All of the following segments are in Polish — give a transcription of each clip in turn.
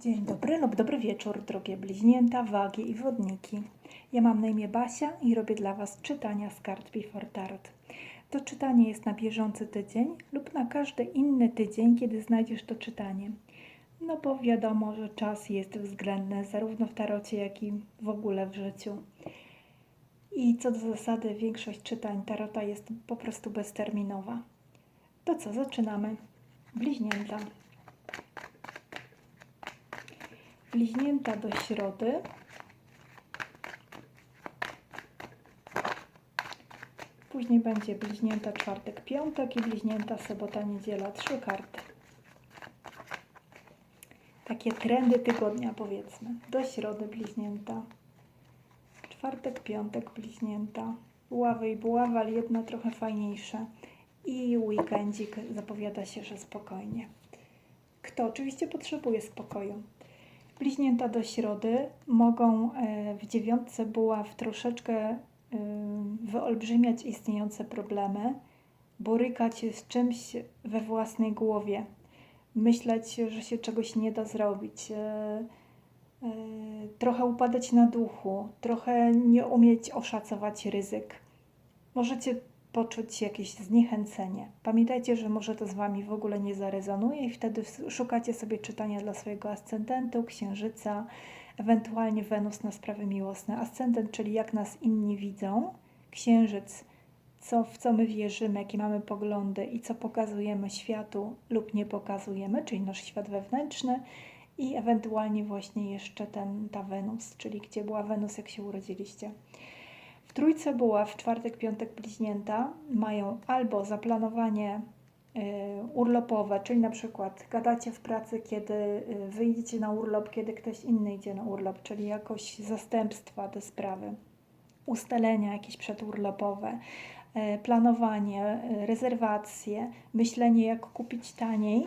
Dzień dobry lub dobry wieczór, drogie bliźnięta, wagi i wodniki. Ja mam na imię Basia i robię dla Was czytania z kart Before Tarot. To czytanie jest na bieżący tydzień lub na każdy inny tydzień, kiedy znajdziesz to czytanie. No bo wiadomo, że czas jest względny zarówno w tarocie, jak i w ogóle w życiu. I co do zasady, większość czytań tarota jest po prostu bezterminowa. To co, zaczynamy. Bliźnięta. Bliźnięta do środy. Później będzie bliźnięta czwartek, piątek i bliźnięta sobota, niedziela. Trzy karty. Takie trendy tygodnia powiedzmy. Do środy bliźnięta. Czwartek, piątek bliźnięta. Buławy i buława, ale jedna trochę fajniejsza. I weekendzik zapowiada się, że spokojnie. Kto oczywiście potrzebuje spokoju. Bliźnięta do środy mogą e, w dziewiątce buław troszeczkę e, wyolbrzymiać istniejące problemy, borykać się z czymś we własnej głowie, myśleć, że się czegoś nie da zrobić, e, trochę upadać na duchu, trochę nie umieć oszacować ryzyk. Możecie poczuć jakieś zniechęcenie. Pamiętajcie, że może to z Wami w ogóle nie zarezonuje i wtedy szukacie sobie czytania dla swojego ascendentu, księżyca, ewentualnie Wenus na sprawy miłosne. Ascendent, czyli jak nas inni widzą, księżyc, co, w co my wierzymy, jakie mamy poglądy i co pokazujemy światu lub nie pokazujemy, czyli nasz świat wewnętrzny i ewentualnie właśnie jeszcze ten, ta Wenus, czyli gdzie była Wenus, jak się urodziliście. W trójce była w czwartek, piątek bliźnięta. Mają albo zaplanowanie y, urlopowe, czyli na przykład gadacie w pracy, kiedy y, wyjdziecie na urlop, kiedy ktoś inny idzie na urlop, czyli jakoś zastępstwa te sprawy, ustalenia jakieś przedurlopowe, y, planowanie, rezerwacje, myślenie jak kupić taniej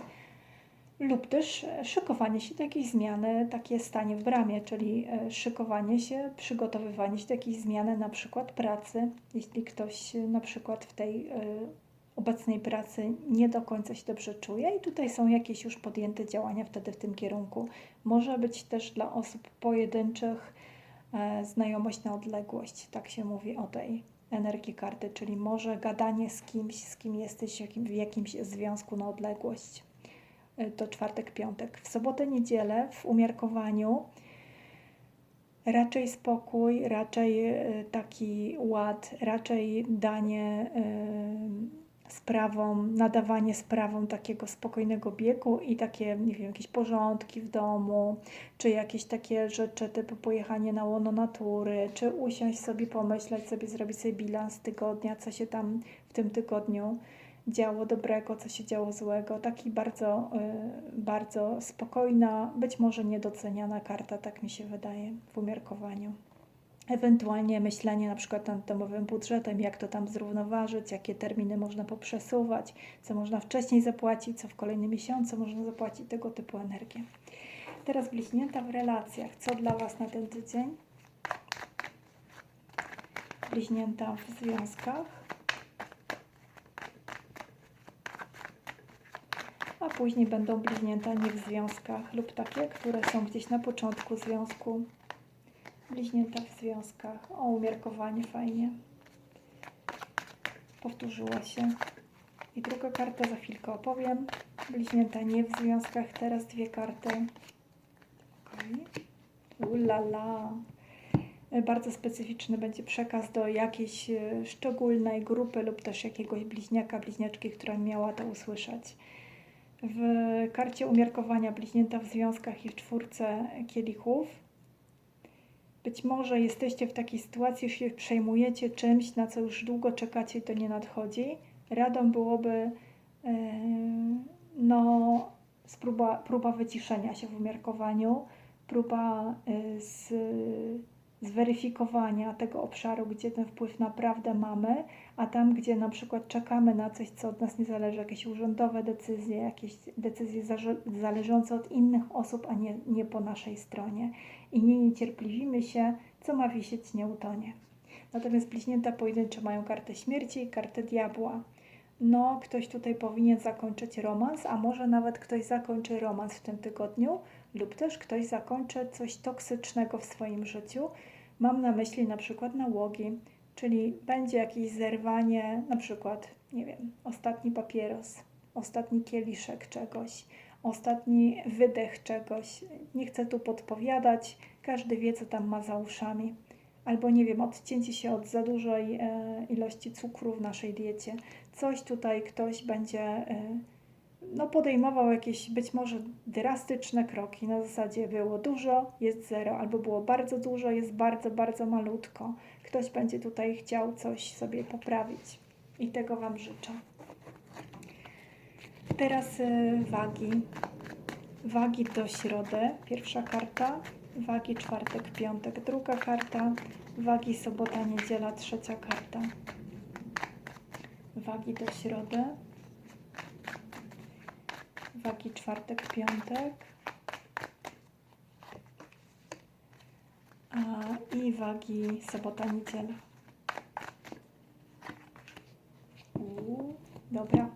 lub też e, szykowanie się do jakiejś zmiany, takie stanie w bramie, czyli e, szykowanie się, przygotowywanie się do jakiejś zmiany, na przykład pracy. Jeśli ktoś e, na przykład w tej obecnej pracy nie do końca się dobrze czuje i tutaj są jakieś już podjęte działania wtedy w tym kierunku. Może być też dla osób pojedynczych znajomość na odległość, tak się mówi o tej energii karty, czyli może gadanie z kimś, z kim jesteś w jakimś związku na odległość to czwartek, piątek. W sobotę, niedzielę w umiarkowaniu raczej spokój, raczej e, taki ład, raczej danie e, sprawom, nadawanie sprawom takiego spokojnego biegu i takie, nie wiem, jakieś porządki w domu, czy jakieś takie rzeczy typu pojechanie na łono natury, czy usiąść sobie, pomyśleć sobie, zrobić sobie bilans tygodnia, co się tam w tym tygodniu działo dobrego, co się działo złego. Taki bardzo, y, bardzo spokojna, być może niedoceniana karta, tak mi się wydaje w umiarkowaniu. Ewentualnie myślenie na przykład nad domowym budżetem, jak to tam zrównoważyć, jakie terminy można poprzesuwać, co można wcześniej zapłacić, co w kolejnym miesiącu można zapłacić, tego typu energię. Teraz bliźnięta w relacjach. Co dla Was na ten tydzień? Bliźnięta w związkach. A później będą bliźnięta nie w związkach lub takie, które są gdzieś na początku związku. Bliźnięta w związkach. O, umiarkowanie fajnie. Powtórzyła się. I druga karta za chwilkę opowiem. Bliźnięta nie w związkach. Teraz dwie karty. Okay. Ulala. Bardzo specyficzny będzie przekaz do jakiejś e, szczególnej grupy lub też jakiegoś bliźniaka, bliźniaczki, która miała to usłyszeć. W karcie umiarkowania bliźnięta w związkach i w czwórce kielichów. Być może jesteście w takiej sytuacji, że się przejmujecie czymś, na co już długo czekacie i to nie nadchodzi. Radą byłoby yy, no, próba, próba wyciszenia się w umiarkowaniu, próba yy, z zweryfikowania tego obszaru, gdzie ten wpływ naprawdę mamy, a tam, gdzie na przykład czekamy na coś, co od nas nie zależy, jakieś urzędowe decyzje, jakieś decyzje zależące od innych osób, a nie, nie po naszej stronie. I nie niecierpliwimy się, co ma wisieć, nie utonie. Natomiast bliźnięta pojedyncze mają kartę śmierci i kartę diabła. No, ktoś tutaj powinien zakończyć romans, a może nawet ktoś zakończy romans w tym tygodniu, lub też ktoś zakończy coś toksycznego w swoim życiu. Mam na myśli na przykład nałogi, czyli będzie jakieś zerwanie, na przykład, nie wiem, ostatni papieros, ostatni kieliszek czegoś, ostatni wydech czegoś. Nie chcę tu podpowiadać, każdy wie, co tam ma za uszami. Albo nie wiem, odcięcie się od za dużej e, ilości cukru w naszej diecie. Coś tutaj ktoś będzie e, no, podejmował jakieś być może drastyczne kroki. Na zasadzie było dużo, jest zero, albo było bardzo dużo, jest bardzo, bardzo malutko. Ktoś będzie tutaj chciał coś sobie poprawić i tego Wam życzę. Teraz y, wagi. Wagi do środy, pierwsza karta. Wagi czwartek, piątek, druga karta. Wagi sobota, niedziela, trzecia karta. Wagi do środy. Wagi czwartek, piątek. I wagi sobota, niedziela. Dobra.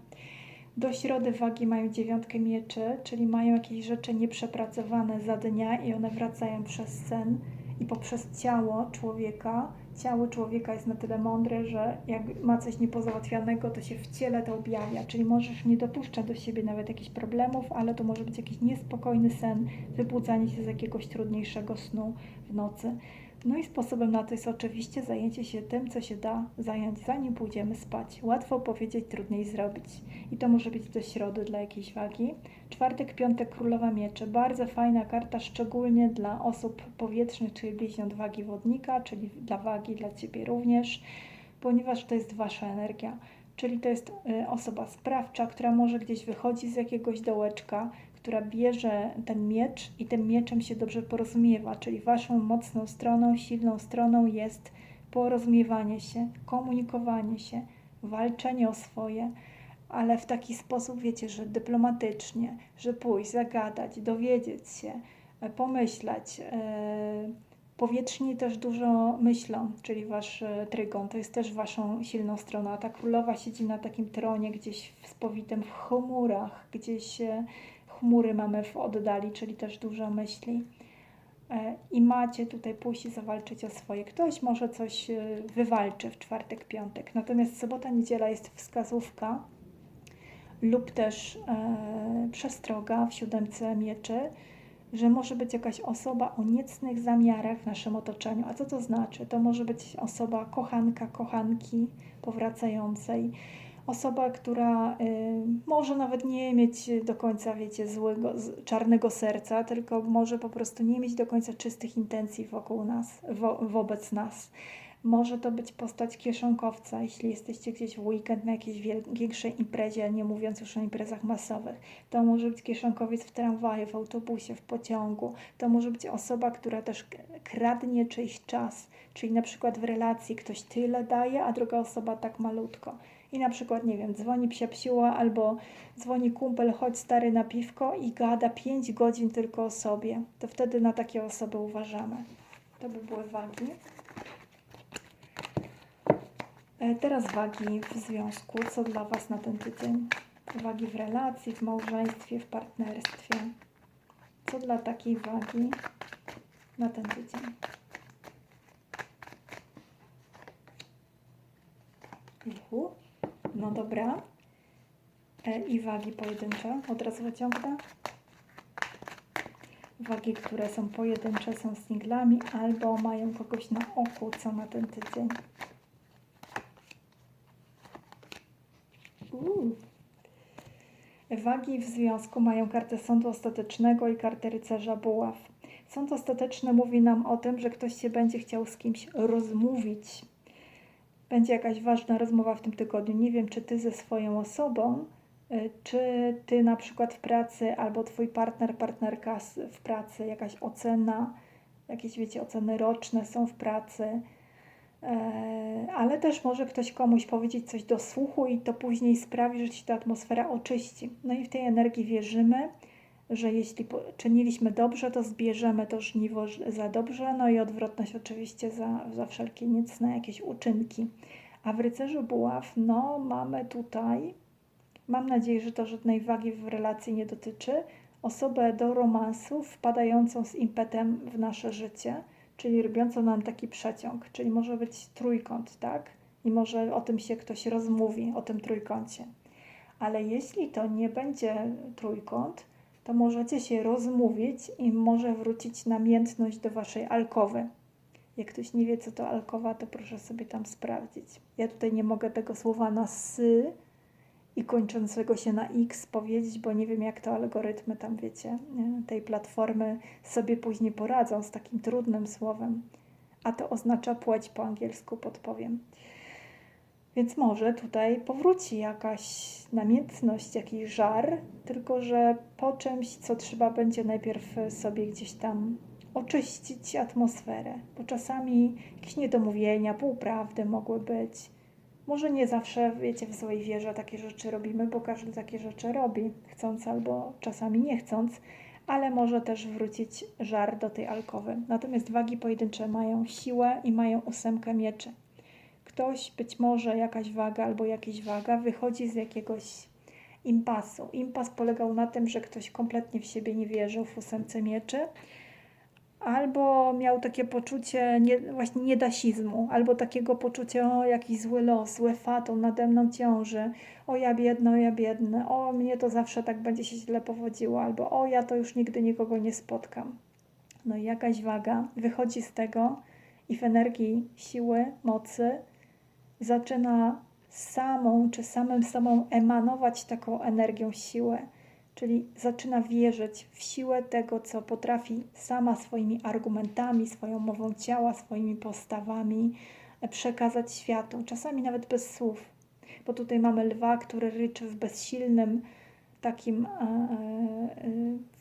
Do środy wagi mają dziewiątkę mieczy, czyli mają jakieś rzeczy nieprzepracowane za dnia i one wracają przez sen i poprzez ciało człowieka. Ciało człowieka jest na tyle mądre, że jak ma coś niepozałatwianego, to się w ciele to objawia. Czyli możesz nie dopuszczać do siebie nawet jakichś problemów, ale to może być jakiś niespokojny sen, wybudzanie się z jakiegoś trudniejszego snu w nocy. No i sposobem na to jest oczywiście zajęcie się tym, co się da zająć, zanim pójdziemy spać. Łatwo powiedzieć, trudniej zrobić. I to może być do środy dla jakiejś wagi. Czwartek, piątek, królowa mieczy. Bardzo fajna karta, szczególnie dla osób powietrznych, czyli bliźniąt wagi wodnika, czyli dla wagi, dla Ciebie również, ponieważ to jest Wasza energia. Czyli to jest y, osoba sprawcza, która może gdzieś wychodzi z jakiegoś dołeczka, która bierze ten miecz i tym mieczem się dobrze porozumiewa, czyli waszą mocną stroną, silną stroną jest porozumiewanie się, komunikowanie się, walczenie o swoje, ale w taki sposób, wiecie, że dyplomatycznie, że pójść, zagadać, dowiedzieć się, e, pomyśleć. Yy, Powietrzni też dużo myślą, czyli wasz e, trygon, to jest też waszą silną stroną. A ta królowa siedzi na takim tronie gdzieś spowitym w chmurach, gdzieś e, chmury mamy w oddali, czyli też dużo myśli. E, I macie tutaj pójść i zawalczyć o swoje. Ktoś może coś wywalczy w czwartek, piątek. Natomiast sobota, niedziela jest wskazówka lub też e, przestroga w siódemce mieczy że może być jakaś osoba o niecnych zamiarach w naszym otoczeniu. A co to znaczy? To może być osoba kochanka, kochanki powracającej, osoba, która y, może nawet nie mieć do końca, wiecie, złego, czarnego serca, tylko może po prostu nie mieć do końca czystych intencji wokół nas, wo, wobec nas. Może to być postać kieszonkowca, jeśli jesteście gdzieś w weekend na jakiejś większej imprezie, nie mówiąc już o imprezach masowych. To może być kieszonkowiec w tramwaju, w autobusie, w pociągu. To może być osoba, która też kradnie czyjś czas, czyli na przykład w relacji ktoś tyle daje, a druga osoba tak malutko. I na przykład, nie wiem, dzwoni psia psiła albo dzwoni kumpel, chodź stary na piwko i gada 5 godzin tylko o sobie. To wtedy na takie osoby uważamy. To by były wagi. E, teraz wagi w związku. Co dla Was na ten tydzień? Wagi w relacji, w małżeństwie, w partnerstwie. Co dla takiej wagi na ten tydzień? No dobra. E, I wagi pojedyncze. Od razu wyciągnę. Wagi, które są pojedyncze, są singlami albo mają kogoś na oku, co na ten tydzień. Wagi w związku mają kartę sądu ostatecznego i kartę rycerza buław. Sąd ostateczny mówi nam o tym, że ktoś się będzie chciał z kimś rozmówić. Będzie jakaś ważna rozmowa w tym tygodniu. Nie wiem, czy ty ze swoją osobą, y, czy ty na przykład w pracy, albo twój partner, partnerka w pracy, jakaś ocena, jakieś wiecie, oceny roczne są w pracy E, ale też może ktoś komuś powiedzieć coś do słuchu i to później sprawi, że się ta atmosfera oczyści. No i w tej energii wierzymy, że jeśli czyniliśmy dobrze, to zbierzemy to żniwo za dobrze, no i odwrotność oczywiście za, za wszelkie niecne jakieś uczynki. A w rycerzu buław, no mamy tutaj, mam nadzieję, że to żadnej wagi w relacji nie dotyczy, osobę do romansu wpadającą z impetem w nasze życie, czyli robiącą nam taki przeciąg, czyli może być trójkąt, tak? I może o tym się ktoś rozmówi, o tym trójkącie. Ale jeśli to nie będzie trójkąt, to możecie się rozmówić i może wrócić namiętność do waszej alkowy. Jak ktoś nie wie, co to alkowa, to proszę sobie tam sprawdzić. Ja tutaj nie mogę tego słowa na sy i kończącego się na x powiedzieć, bo nie wiem, jak to algorytmy tam, wiecie, tej platformy sobie później poradzą z takim trudnym słowem. A to oznacza płeć po angielsku, podpowiem. Więc może tutaj powróci jakaś namiętność, jakiś żar, tylko że po czymś, co trzeba będzie najpierw sobie gdzieś tam oczyścić atmosferę, bo czasami jakieś niedomówienia, półprawdy mogły być. Może nie zawsze, wiecie, w złej wierze takie rzeczy robimy, bo każdy takie rzeczy robi, chcąc albo czasami nie chcąc, ale może też wrócić żar do tej alkowy. Natomiast wagi pojedyncze mają siłę i mają ósemkę mieczy ktoś, być może jakaś waga albo jakiś waga wychodzi z jakiegoś impasu. Impas polegał na tym, że ktoś kompletnie w siebie nie wierzył w ósemce mieczy, albo miał takie poczucie nie, właśnie niedasizmu, albo takiego poczucia o jakiś zły los, zły fatum nade mną ciąży, o ja biedny, o ja biedny, o mnie to zawsze tak będzie się źle powodziło, albo o ja to już nigdy nikogo nie spotkam. No i jakaś waga wychodzi z tego i w energii siły, mocy zaczyna samą czy samym sobą emanować taką energią siłę, czyli zaczyna wierzyć w siłę tego, co potrafi sama swoimi argumentami, swoją mową ciała, swoimi postawami przekazać światu, czasami nawet bez słów. Bo tutaj mamy lwa, który ryczy w bezsilnym takim e, e,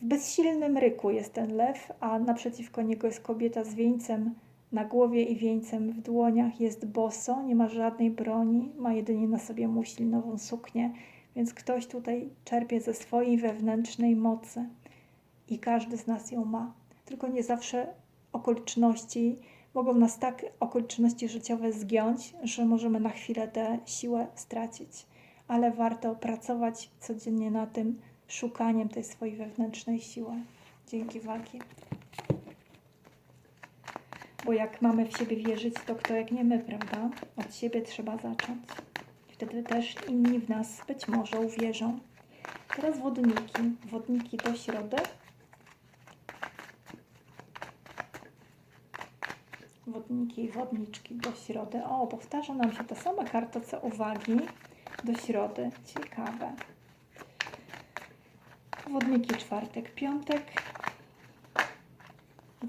w bezsilnym ryku jest ten lew, a naprzeciwko niego jest kobieta z wieńcem na głowie i wieńcem w dłoniach jest boso, nie ma żadnej broni, ma jedynie na sobie muślinową suknię, więc ktoś tutaj czerpie ze swojej wewnętrznej mocy i każdy z nas ją ma. Tylko nie zawsze okoliczności mogą nas tak okoliczności życiowe zgiąć, że możemy na chwilę tę siłę stracić. Ale warto pracować codziennie na tym szukaniem tej swojej wewnętrznej siły. Dzięki wagi. Bo jak mamy w siebie wierzyć, to kto jak nie my, prawda? Od siebie trzeba zacząć. Wtedy też inni w nas być może uwierzą. Teraz wodniki. Wodniki do środy. Wodniki i wodniczki do środy. O, powtarza nam się ta sama karta co uwagi do środy. Ciekawe. Wodniki czwartek, piątek.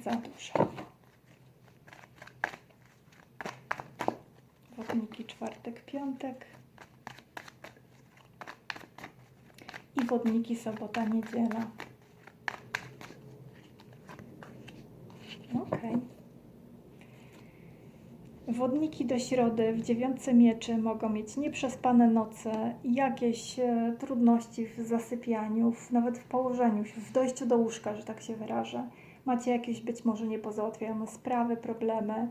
Za dużo. Wodniki czwartek, piątek. I wodniki sobota, niedziela. Ok. Wodniki do środy w dziewiątce mieczy mogą mieć nieprzespane noce, jakieś e, trudności w zasypianiu, w, nawet w położeniu w dojściu do łóżka, że tak się wyrażę. Macie jakieś być może niepozałatwione sprawy, problemy,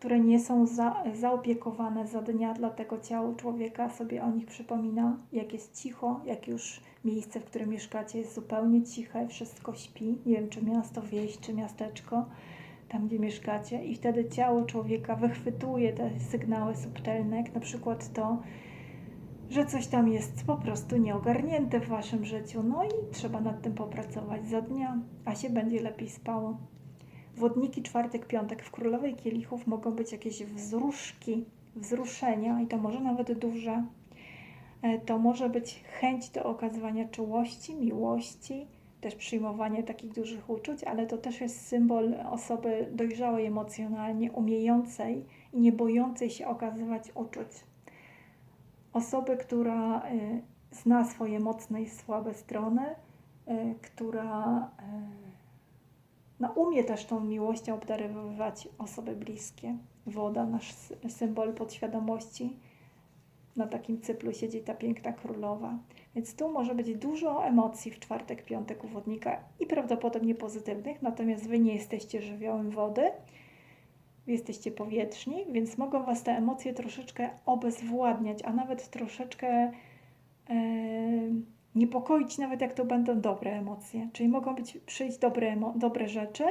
które nie są za, zaopiekowane za dnia, dlatego ciało człowieka sobie o nich przypomina, jak jest cicho, jak już miejsce, w którym mieszkacie jest zupełnie ciche, wszystko śpi, nie wiem czy miasto, wieś, czy miasteczko, tam gdzie mieszkacie. I wtedy ciało człowieka wychwytuje te sygnały subtelne, jak na przykład to, że coś tam jest po prostu nieogarnięte w waszym życiu, no i trzeba nad tym popracować za dnia, a się będzie lepiej spało. Wodniki czwartek, piątek w królowej kielichów mogą być jakieś wzruszki, wzruszenia i to może nawet duże. E, to może być chęć do okazywania czułości, miłości, też przyjmowanie takich dużych uczuć, ale to też jest symbol osoby dojrzałej emocjonalnie, umiejącej i nie bojącej się okazywać uczuć. Osoby, która y, zna swoje mocne i słabe strony, y, która no, umie też tą miłością obdarowywać osoby bliskie. Woda, nasz symbol podświadomości. Na takim cyplu siedzi ta piękna królowa. Więc tu może być dużo emocji w czwartek, piątek u wodnika i prawdopodobnie pozytywnych, natomiast Wy nie jesteście żywiołem wody, jesteście powietrzni, więc mogą Was te emocje troszeczkę obezwładniać, a nawet troszeczkę yy, niepokoić nawet jak to będą dobre emocje. Czyli mogą być, przyjść dobre, dobre rzeczy,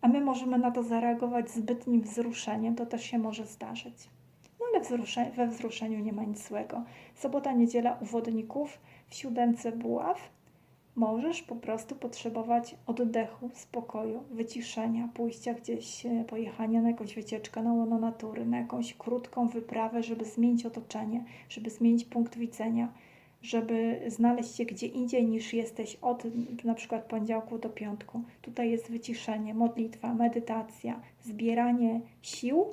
a my możemy na to zareagować zbytnim wzruszeniem. To też się może zdarzyć. No ale wzrusze, we wzruszeniu nie ma nic złego. Sobota, niedziela u wodników w siódemce buław możesz po prostu potrzebować oddechu, spokoju, wyciszenia, pójścia gdzieś, e, pojechania na jakąś wycieczkę na łono natury, na jakąś krótką wyprawę, żeby zmienić otoczenie, żeby zmienić punkt widzenia, żeby znaleźć się gdzie indziej niż jesteś od na przykład poniedziałku do piątku. Tutaj jest wyciszenie, modlitwa, medytacja, zbieranie sił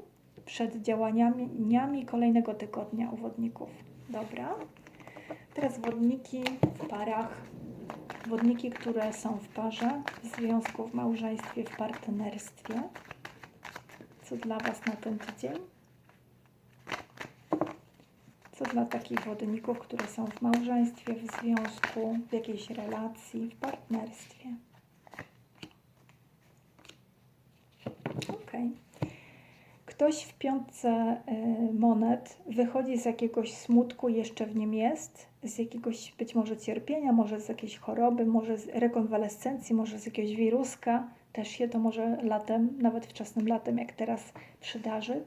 przed działaniami kolejnego tygodnia u wodników. Dobra. Teraz wodniki w parach. Wodniki, które są w parze, w związku, w małżeństwie, w partnerstwie. Co dla Was na ten tydzień? Co dla takich wodników, które są w małżeństwie, w związku, w jakiejś relacji, w partnerstwie? Ok. Ktoś w piątce y, monet wychodzi z jakiegoś smutku, jeszcze w nim jest, z jakiegoś być może cierpienia, może z jakiejś choroby, może z rekonwalescencji, może z jakiegoś wiruska. Też się to może latem, nawet wczesnym latem, jak teraz, przydarzyć.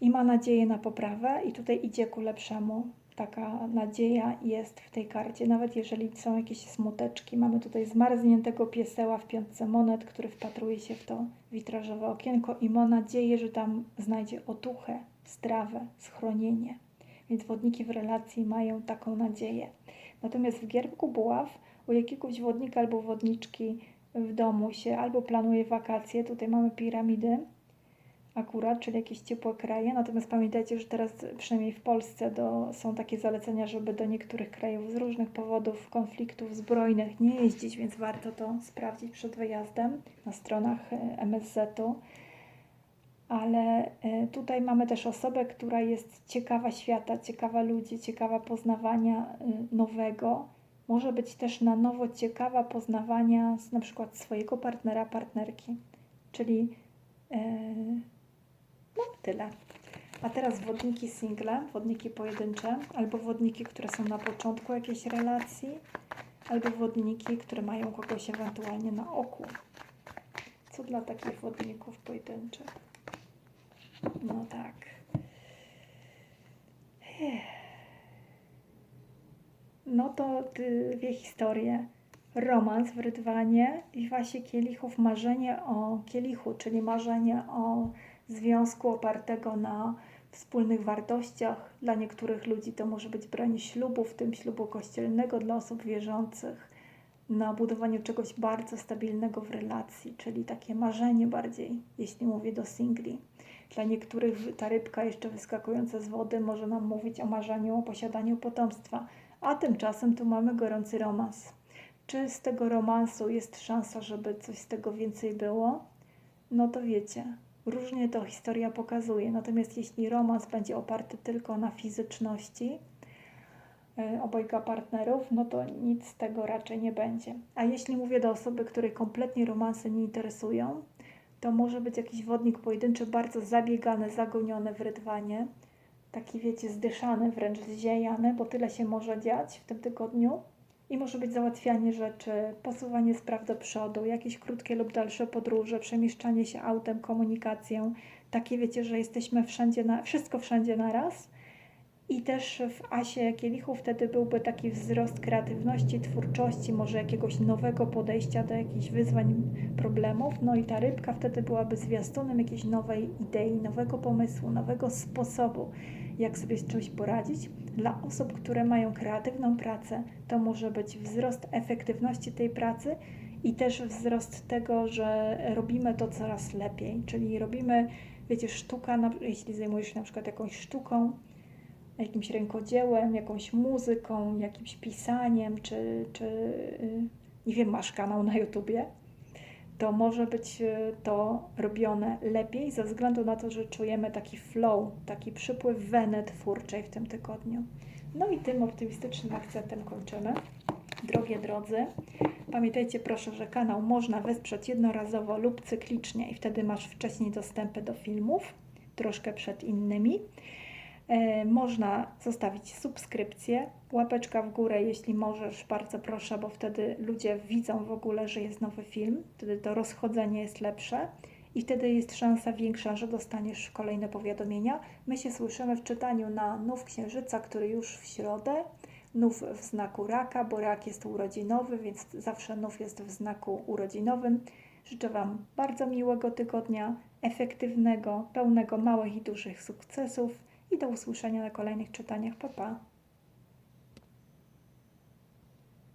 I ma nadzieję na poprawę, i tutaj idzie ku lepszemu. Taka nadzieja jest w tej karcie, nawet jeżeli są jakieś smuteczki. Mamy tutaj zmarzniętego pieseła w piątce monet, który wpatruje się w to witrażowe okienko i ma nadzieję, że tam znajdzie otuchę, strawę, schronienie. Więc wodniki w relacji mają taką nadzieję. Natomiast w gierbku buław u jakiegoś wodnika albo wodniczki w domu się albo planuje wakacje, tutaj mamy piramidy akurat, czyli jakieś ciepłe kraje. Natomiast pamiętajcie, że teraz przynajmniej w Polsce do, są takie zalecenia, żeby do niektórych krajów z różnych powodów, konfliktów zbrojnych nie jeździć, więc warto to sprawdzić przed wyjazdem na stronach e, MSZ-u. Ale e, tutaj mamy też osobę, która jest ciekawa świata, ciekawa ludzi, ciekawa poznawania e, nowego. Może być też na nowo ciekawa poznawania na przykład swojego partnera, partnerki. Czyli tyle. A teraz wodniki single, wodniki pojedyncze, albo wodniki, które są na początku jakiejś relacji, albo wodniki, które mają kogoś ewentualnie na oku. Co dla takich wodników pojedynczych? No tak. No to dwie historie. Romans w Rydwanie i Wasie Kielichów, marzenie o kielichu, czyli marzenie o związku opartego na wspólnych wartościach. Dla niektórych ludzi to może być branie ślubu, w tym ślubu kościelnego dla osób wierzących, na budowaniu czegoś bardzo stabilnego w relacji, czyli takie marzenie bardziej, jeśli mówię do singli. Dla niektórych ta rybka jeszcze wyskakująca z wody może nam mówić o marzeniu o posiadaniu potomstwa, a tymczasem tu mamy gorący romans. Czy z tego romansu jest szansa, żeby coś z tego więcej było? No to wiecie, różnie to historia pokazuje. Natomiast jeśli romans będzie oparty tylko na fizyczności y, obojga partnerów, no to nic z tego raczej nie będzie. A jeśli mówię do osoby, której kompletnie romanse nie interesują, to może być jakiś wodnik pojedynczy, bardzo zabiegany, zagoniony w rydwanie, taki wiecie, zdyszany, wręcz zziejany, bo tyle się może dziać w tym tygodniu. I może być załatwianie rzeczy, posuwanie spraw do przodu, jakieś krótkie lub dalsze podróże, przemieszczanie się autem, komunikację. Takie wiecie, że jesteśmy wszędzie na, wszystko wszędzie na raz. I też w Asie Kielichu wtedy byłby taki wzrost kreatywności, twórczości, może jakiegoś nowego podejścia do jakichś wyzwań, problemów. No i ta rybka wtedy byłaby zwiastunem jakiejś nowej idei, nowego pomysłu, nowego sposobu, jak sobie z czymś poradzić. Dla osób, które mają kreatywną pracę, to może być wzrost efektywności tej pracy i też wzrost tego, że robimy to coraz lepiej, czyli robimy, wiecie, sztuka, jeśli zajmujesz się na przykład jakąś sztuką, jakimś rękodziełem, jakąś muzyką, jakimś pisaniem, czy, czy y, nie wiem, masz kanał na YouTubie, to może być y, to robione lepiej ze względu na to, że czujemy taki flow, taki przypływ weny twórczej w tym tygodniu. No i tym optymistycznym akcentem kończymy. Drogie drodzy, pamiętajcie proszę, że kanał można wesprzeć jednorazowo lub cyklicznie i wtedy masz wcześniej dostępy do filmów, troszkę przed innymi. E, Można zostawić subskrypcję, łapeczka w górę, jeśli możesz, bardzo proszę, bo wtedy ludzie widzą w ogóle, że jest nowy film, wtedy to rozchodzenie jest lepsze i wtedy jest szansa większa, że dostaniesz kolejne powiadomienia. My się słyszymy w czytaniu na Nów Księżyca, który już w środę, Nów w znaku raka, bo rak jest urodzinowy, więc zawsze Nów jest w znaku urodzinowym. Życzę Wam bardzo miłego tygodnia, efektywnego, pełnego małych i dużych sukcesów i do usłyszenia na kolejnych czytaniach. Pa, pa.